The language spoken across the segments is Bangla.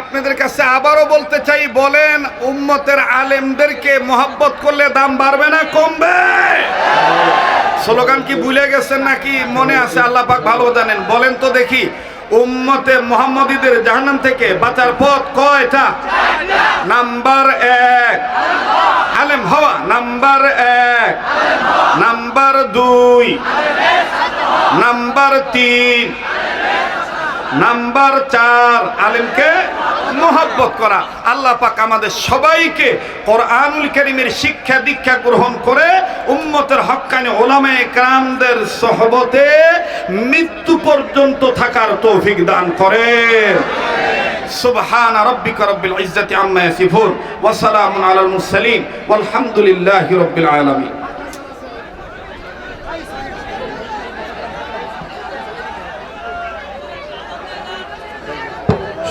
আপনাদের কাছে আবারও বলতে চাই, বলেন, উম্মতের আলেমদেরকে মোহাব্বত করলে দাম বাড়বে না, কমবে? স্লোগান কি ভুলে গেছেন নাকি? মনে আছে, আল্লাহ পাক ভালো জানেন। বলেন তো দেখি, উম্মতে মোহাম্মদীদের জাহান্নাম থেকে বাঁচার পথ কয়টা? নাম্বার এক, আলেম হওয়া। নাম্বার এক, নাম্বার দুই, নাম্বার তিন নাম্বার চার, আলিমকে মহাব্বত করা। আল্লাহ পাক আমাদের সবাইকে কোরআনুল করিমের শিক্ষা দীক্ষা গ্রহণ করে উম্মতের হকানে ওলামে একরামদের সহবতে মৃত্যু পর্যন্ত থাকার তৌফিক দান করে সুবহান রব্বিকা রব্বিল ইজ্জাতি আম্মা ইয়াসিফুন। ওয়া সালামুন আলাল মুরসালিন। ওয়াল রব্বিল আলামিন।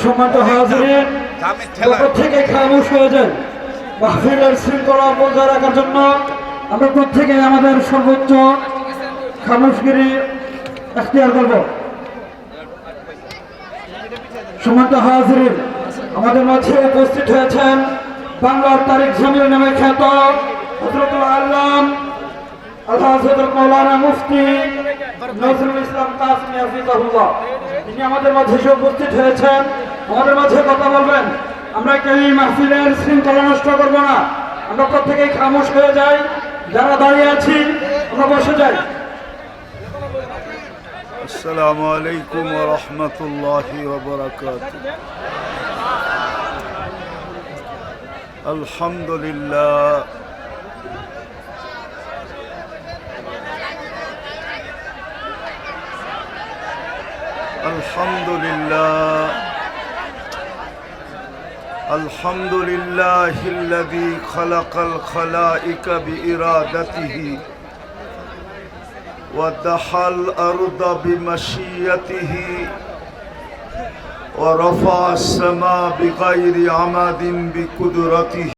সম্মানিত হাজিরিন প্রত্যেকে খামোশ হয়ে যায় মাহফিলের শৃঙ্খলা বজায় রাখার জন্য আমরা প্রত্যেকে আমাদের সর্বোচ্চ খামোশগিরি এখতিয়ার করব। সম্মানিত হাজিরিন আমাদের মাঝে উপস্থিত হয়েছেন বাংলার তারিখ জামিল নামে খ্যাত হজরতুল আল্লাম আল্লাহ হজরত মৌলানা মুফতি নজরুল ইসলাম কাসমি হাফিজাহুল্লাহ। তিনি আমাদের মাঝে এসে উপস্থিত হয়েছেন। আমাদের মাঝে কথা বলবেন আমরা কেউ এই মাহফিলের শৃঙ্খলা নষ্ট করবো না আমরা প্রত্যেকেই খামোশ হয়ে যাই যারা দাঁড়িয়ে আছি আমরা বসে যাই السلام عليكم ورحمة الله وبركاته الحمد لله الحمد لله الحمد لله الذي خلق الخلائق بإرادته ودحى الأرض بمشيته ورفع السماء بغير عمد بقدرته